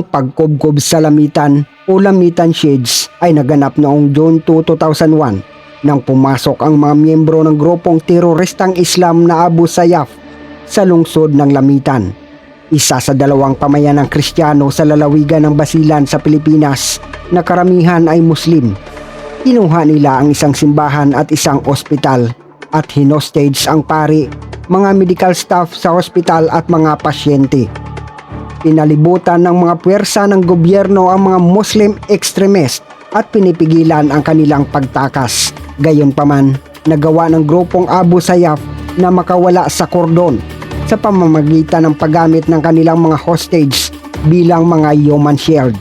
Ang pagkubkob sa lamitan o lamitan shades ay naganap noong June 2, 2001 nang pumasok ang mga miyembro ng grupong teroristang Islam na Abu Sayyaf sa lungsod ng lamitan. Isa sa dalawang pamayanang Kristiyano sa lalawigan ng Basilan sa Pilipinas na karamihan ay Muslim. Kinuha nila ang isang simbahan at isang ospital at hinostage ang pari, mga medical staff sa ospital at mga pasyente. Pinalibutan ng mga puwersa ng gobyerno ang mga Muslim extremist at pinipigilan ang kanilang pagtakas. Gayunpaman, nagawa ng grupong Abu Sayyaf na makawala sa kordon sa pamamagitan ng paggamit ng kanilang mga hostage bilang mga human shield.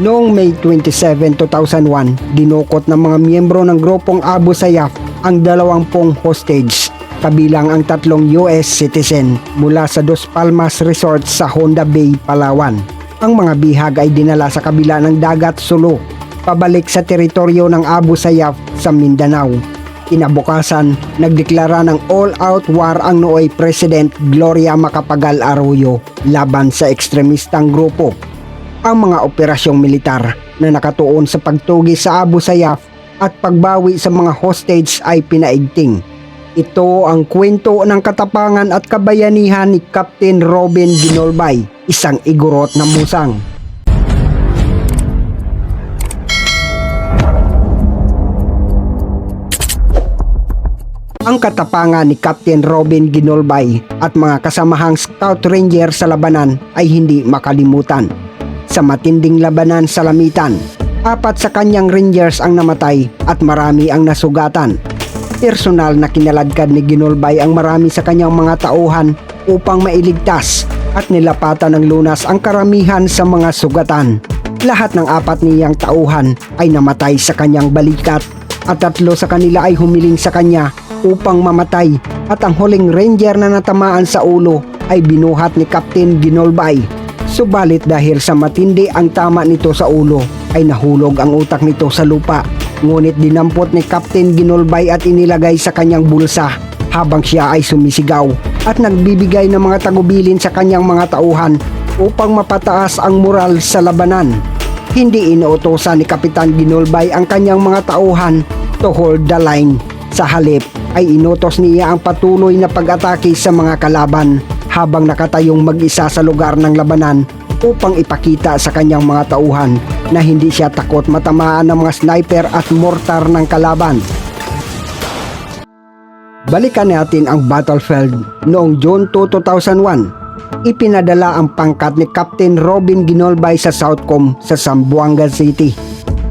Noong May 27, 2001, dinukot ng mga miyembro ng grupong Abu Sayyaf ang dalawampung hostage kabilang ang tatlong US citizen mula sa Dos Palmas Resort sa Honda Bay, Palawan. Ang mga bihag ay dinala sa kabila ng dagat Sulu, pabalik sa teritoryo ng Abu Sayyaf sa Mindanao. Kinabukasan, nagdeklara ng all-out war ang nooy President Gloria Macapagal Arroyo laban sa ekstremistang grupo. Ang mga operasyong militar na nakatuon sa pagtugi sa Abu Sayyaf at pagbawi sa mga hostage ay pinaigting. Ito ang kwento ng katapangan at kabayanihan ni Captain Robin Ginolbay, isang igorot na musang. Ang katapangan ni Captain Robin Ginolbay at mga kasamahang Scout Ranger sa labanan ay hindi makalimutan. Sa matinding labanan sa lamitan, apat sa kanyang Rangers ang namatay at marami ang nasugatan. Personal na kinaladkad ni Ginolbay ang marami sa kanyang mga tauhan upang mailigtas at nilapatan ng lunas ang karamihan sa mga sugatan. Lahat ng apat niyang tauhan ay namatay sa kanyang balikat at tatlo sa kanila ay humiling sa kanya upang mamatay at ang huling ranger na natamaan sa ulo ay binuhat ni Captain Ginolbay. Subalit dahil sa matindi ang tama nito sa ulo ay nahulog ang utak nito sa lupa. Ngunit dinampot ni Captain Ginolbay at inilagay sa kanyang bulsa habang siya ay sumisigaw at nagbibigay ng mga tagubilin sa kanyang mga tauhan upang mapataas ang moral sa labanan. Hindi inuutosan ni Kapitan Ginolbay ang kanyang mga tauhan to hold the line. Sa halip ay inutos niya ang patuloy na pag-atake sa mga kalaban habang nakatayong mag-isa sa lugar ng labanan upang ipakita sa kanyang mga tauhan na hindi siya takot matamaan ng mga sniper at mortar ng kalaban. Balikan natin ang battlefield noong June 2, 2001. Ipinadala ang pangkat ni Captain Robin Ginolbay sa Southcom sa Zamboanga City.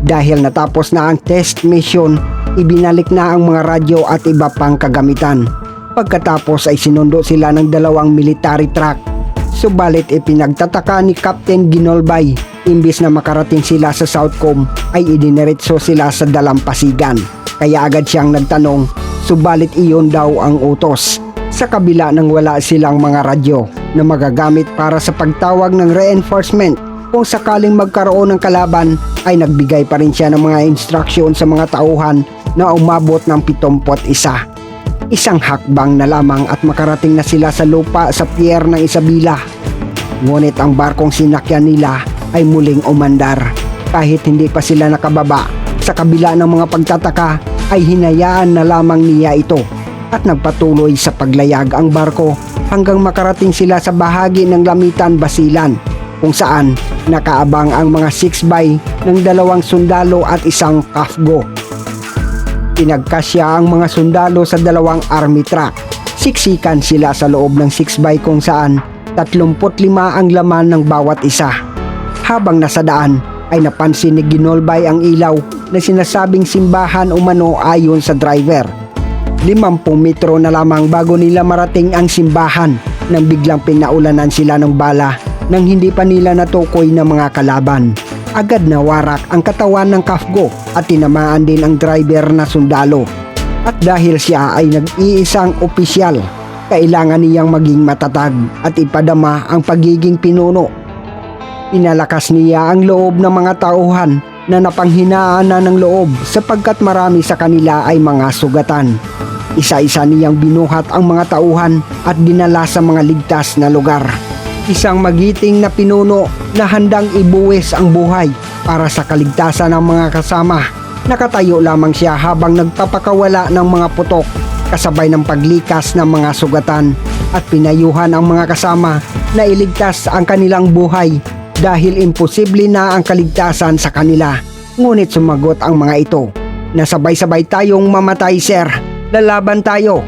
Dahil natapos na ang test mission, ibinalik na ang mga radyo at iba pang kagamitan. Pagkatapos ay sinundo sila ng dalawang military truck. Subalit ipinagtataka ni Captain Ginolbay, imbis na makarating sila sa Southcom ay idiniretso sila sa Dalampasigan. Kaya agad siyang nagtanong, subalit iyon daw ang utos. Sa kabila ng wala silang mga radyo na magagamit para sa pagtawag ng reinforcement kung sakaling magkaroon ng kalaban ay nagbigay pa rin siya ng mga instruksyon sa mga tauhan na umabot ng 71. Isang hakbang na lamang at makarating na sila sa lupa sa pier ng Isabela. Ngunit ang barkong sinakyan nila ay muling umandar. Kahit hindi pa sila nakababa, sa kabila ng mga pagtataka ay hinayaan na lamang niya ito at nagpatuloy sa paglayag ang barko hanggang makarating sila sa bahagi ng Lamitan Basilan kung saan nakaabang ang mga 6x ng dalawang sundalo at isang kafgo. Pinagkasya ang mga sundalo sa dalawang army truck. Siksikan sila sa loob ng 6x kung saan 35 ang laman ng bawat isa. Habang nasa daan ay napansin ni Ginolbay ang ilaw na sinasabing simbahan umano ayon sa driver. 50 metro na lamang bago nila marating ang simbahan nang biglang pinaulanan sila ng bala nang hindi pa nila natukoy ng mga kalaban. Agad na warak ang katawan ng kafgo at tinamaan din ang driver na sundalo. At dahil siya ay nag-iisang opisyal, kailangan niyang maging matatag at ipadama ang pagiging pinuno. Pinalakas niya ang loob ng mga tauhan na napanghinaan na ng loob sapagkat marami sa kanila ay mga sugatan. Isa-isa niyang binuhat ang mga tauhan at dinala sa mga ligtas na lugar. Isang magiting na pinuno na handang ibuwis ang buhay para sa kaligtasan ng mga kasama. Nakatayo lamang siya habang nagpapakawala ng mga putok kasabay ng paglikas ng mga sugatan at pinayuhan ang mga kasama na iligtas ang kanilang buhay dahil imposible na ang kaligtasan sa kanila. Ngunit sumagot ang mga ito na sabay-sabay tayong mamatay sir, lalaban tayo.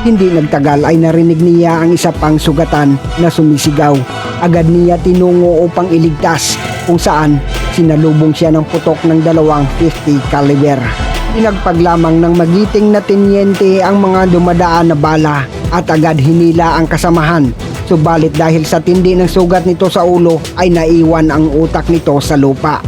Hindi nagtagal ay narinig niya ang isa pang sugatan na sumisigaw. Agad niya tinungo upang iligtas kung saan sinalubong siya ng putok ng dalawang 50 caliber. Pinagpag lamang ng magiting na tinyente ang mga dumadaan na bala at agad hinila ang kasamahan. Subalit dahil sa tindi ng sugat nito sa ulo ay naiwan ang utak nito sa lupa.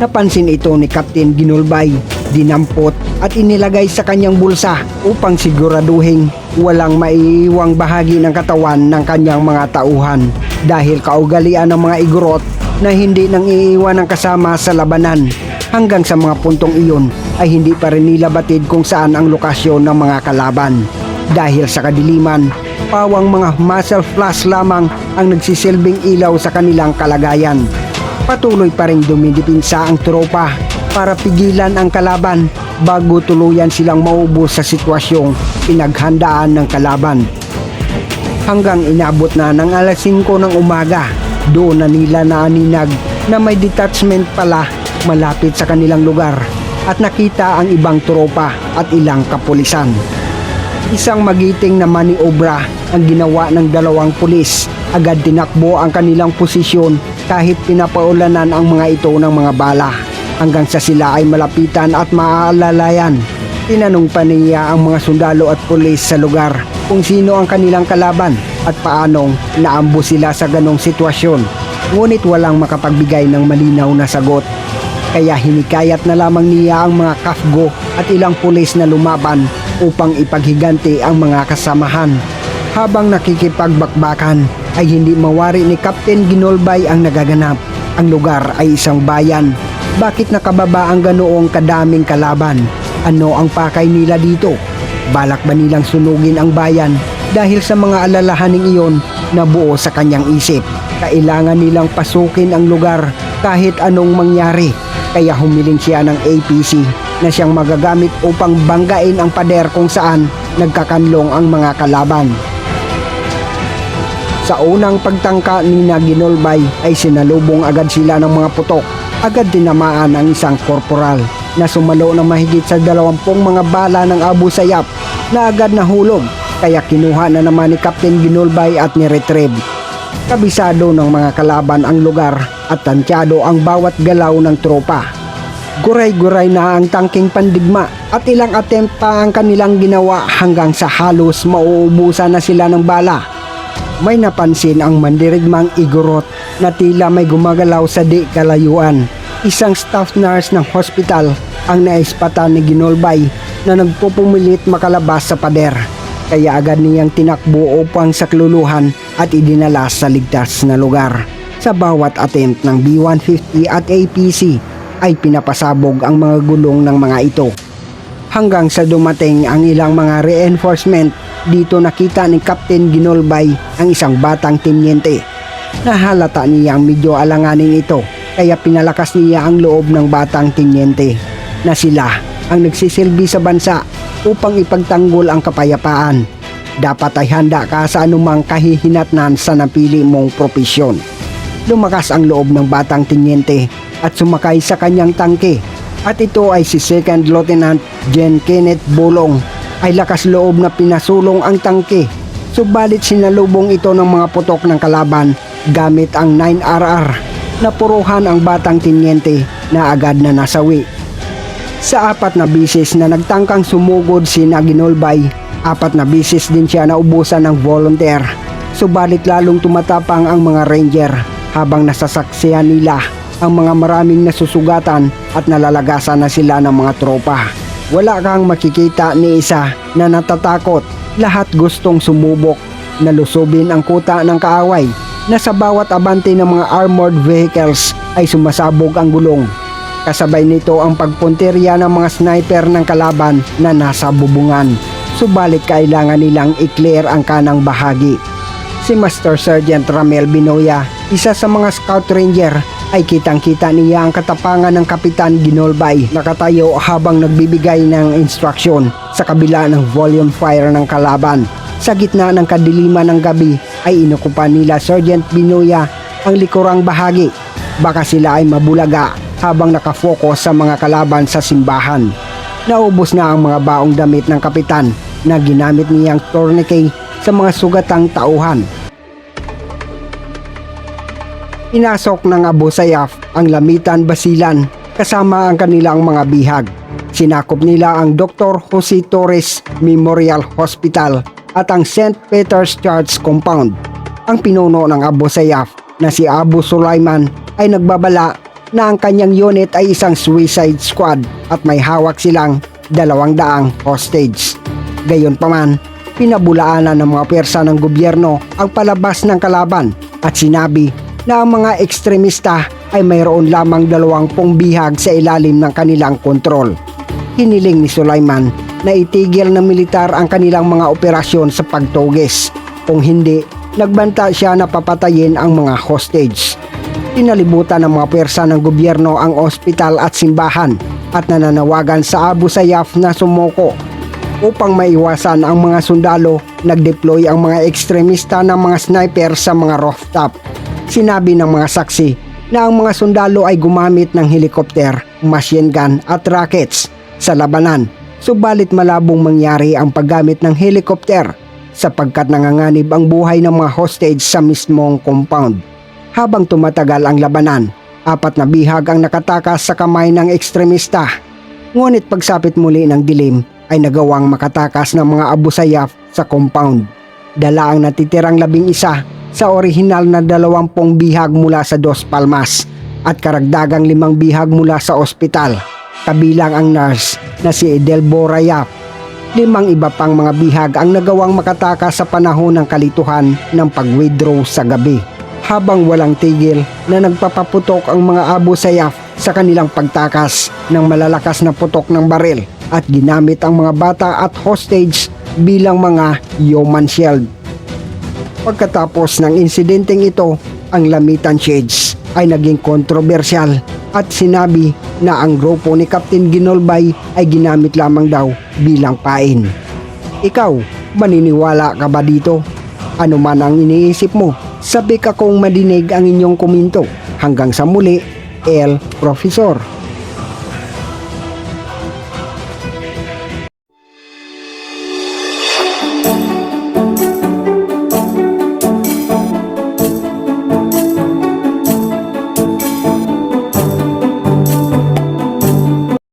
Napansin ito ni Captain Ginulbay, dinampot at inilagay sa kanyang bulsa upang siguraduhin walang maiiwang bahagi ng katawan ng kanyang mga tauhan dahil kaugalian ng mga igorot na hindi nang iiwan ng kasama sa labanan. Hanggang sa mga puntong iyon ay hindi pa rin nila batid kung saan ang lokasyon ng mga kalaban. Dahil sa kadiliman, pawang mga muscle flash lamang ang nagsisilbing ilaw sa kanilang kalagayan. Patuloy pa rin dumidipinsa ang tropa para pigilan ang kalaban bago tuluyan silang maubos sa sitwasyong pinaghandaan ng kalaban. Hanggang inabot na ng alas 5 ng umaga, doon na nila naaninag na may detachment pala malapit sa kanilang lugar at nakita ang ibang tropa at ilang kapulisan. Isang magiting na maniobra ang ginawa ng dalawang pulis. Agad tinakbo ang kanilang posisyon kahit pinapaulanan ang mga ito ng mga bala hanggang sa sila ay malapitan at maaalalayan. Tinanong pa niya ang mga sundalo at pulis sa lugar kung sino ang kanilang kalaban at paanong naambo sila sa ganong sitwasyon. Ngunit walang makapagbigay ng malinaw na sagot. Kaya hinikayat na lamang niya ang mga kafgo at ilang pulis na lumaban upang ipaghiganti ang mga kasamahan. Habang nakikipagbakbakan ay hindi mawari ni Captain Ginolbay ang nagaganap. Ang lugar ay isang bayan. Bakit nakababa ang ganoong kadaming kalaban? Ano ang pakay nila dito? Balak ba nilang sunugin ang bayan dahil sa mga alalahaning iyon na buo sa kanyang isip? Kailangan nilang pasukin ang lugar kahit anong mangyari. Kaya humiling siya ng APC na siyang magagamit upang banggain ang pader kung saan nagkakanlong ang mga kalaban. Sa unang pagtangka ni na Ginolbay ay sinalubong agad sila ng mga putok. Agad tinamaan ang isang korporal na sumalo ng mahigit sa dalawampung mga bala ng Abu Sayyaf na agad nahulog kaya kinuha na naman ni Captain Ginolbay at ni-retrieve. Kabisado ng mga kalaban ang lugar at tansyado ang bawat galaw ng tropa. Guray-guray na ang tangking pandigma at ilang attempt pa ang kanilang ginawa hanggang sa halos mauubusan na sila ng bala. May napansin ang mandirigmang igorot na tila may gumagalaw sa di kalayuan. Isang staff nurse ng hospital ang naispatan ni Ginolbay na nagpupumilit makalabas sa pader. Kaya agad niyang tinakbo upang sakluluhan at idinala sa ligtas na lugar. Sa bawat attempt ng B-150 at APC ay pinapasabog ang mga gulong ng mga ito. Hanggang sa dumating ang ilang mga reinforcement, dito nakita ni Captain Ginolbay ang isang batang tinyente. Nahalata niya ang medyo alanganin ito, kaya pinalakas niya ang loob ng batang tinyente na sila ang nagsisilbi sa bansa upang ipagtanggol ang kapayapaan. Dapat ay handa ka sa anumang kahihinatnan sa napili mong propesyon. Lumakas ang loob ng batang tinyente at sumakay sa kanyang tangke at ito ay si Second Lieutenant Jen Kenneth Bolong ay lakas loob na pinasulong ang tangke subalit sinalubong ito ng mga putok ng kalaban gamit ang 9RR na puruhan ang batang tinyente na agad na nasawi. Sa apat na bisis na nagtangkang sumugod si Naginolbay, apat na bisis din siya naubusan ng volunteer. Subalit lalong tumatapang ang mga ranger habang nasasaksihan nila ang mga maraming nasusugatan at nalalagasan na sila ng mga tropa. Wala kang makikita ni isa na natatakot. Lahat gustong sumubok na lusubin ang kuta ng kaaway na sa bawat abante ng mga armored vehicles ay sumasabog ang gulong. Kasabay nito ang pagpunterya ng mga sniper ng kalaban na nasa bubungan. Subalit kailangan nilang i-clear ang kanang bahagi. Si Master Sergeant Ramel Binoya, isa sa mga scout ranger, ay kitang-kita niya ang katapangan ng Kapitan Ginolbay nakatayo habang nagbibigay ng instruksyon sa kabila ng volume fire ng kalaban. Sa gitna ng kadiliman ng gabi ay inukupan nila Sergeant Binoya ang likurang bahagi. Baka sila ay mabulaga habang nakafocus sa mga kalaban sa simbahan. Naubos na ang mga baong damit ng kapitan na ginamit niyang tourniquet sa mga sugatang tauhan. Inasok ng Abu Sayyaf ang Lamitan Basilan kasama ang kanilang mga bihag. Sinakop nila ang Dr. Jose Torres Memorial Hospital at ang St. Peter's Church Compound. Ang pinuno ng Abu Sayyaf na si Abu Sulaiman ay nagbabala na ang kanyang unit ay isang suicide squad at may hawak silang dalawang daang hostage. Gayon pa man, pinabulaanan ng mga persa ng gobyerno ang palabas ng kalaban at sinabi na ang mga ekstremista ay mayroon lamang dalawampung bihag sa ilalim ng kanilang kontrol. Hiniling ni Sulaiman na itigil ng militar ang kanilang mga operasyon sa pagtugis. Kung hindi, nagbanta siya na papatayin ang mga hostage. Pinalibutan ng mga persa ng gobyerno ang ospital at simbahan at nananawagan sa Abu Sayyaf na sumuko upang maiwasan ang mga sundalo, nagdeploy ang mga ekstremista ng mga sniper sa mga rooftop. Sinabi ng mga saksi na ang mga sundalo ay gumamit ng helikopter, machine gun at rockets sa labanan. Subalit malabong mangyari ang paggamit ng helikopter sapagkat nanganganib ang buhay ng mga hostage sa mismong compound. Habang tumatagal ang labanan, apat na bihag ang nakatakas sa kamay ng ekstremista. Ngunit pagsapit muli ng dilim, ay nagawang makatakas ng mga Abu Sayyaf sa compound. Dala ang natitirang labing isa sa orihinal na dalawampung bihag mula sa Dos Palmas at karagdagang limang bihag mula sa ospital. Kabilang ang nurse na si Edelbo Rayap. Limang iba pang mga bihag ang nagawang makatakas sa panahon ng kalituhan ng pag-withdraw sa gabi. Habang walang tigil na nagpapaputok ang mga Abu Sayyaf sa kanilang pagtakas ng malalakas na putok ng baril at ginamit ang mga bata at hostage bilang mga human shield. Pagkatapos ng insidenteng ito, ang Lamitan Shades ay naging kontrobersyal at sinabi na ang grupo ni Captain Ginolbay ay ginamit lamang daw bilang pain. Ikaw, maniniwala ka ba dito? Ano man ang iniisip mo, sabi ka kung madinig ang inyong kuminto. Hanggang sa muli, El Profesor.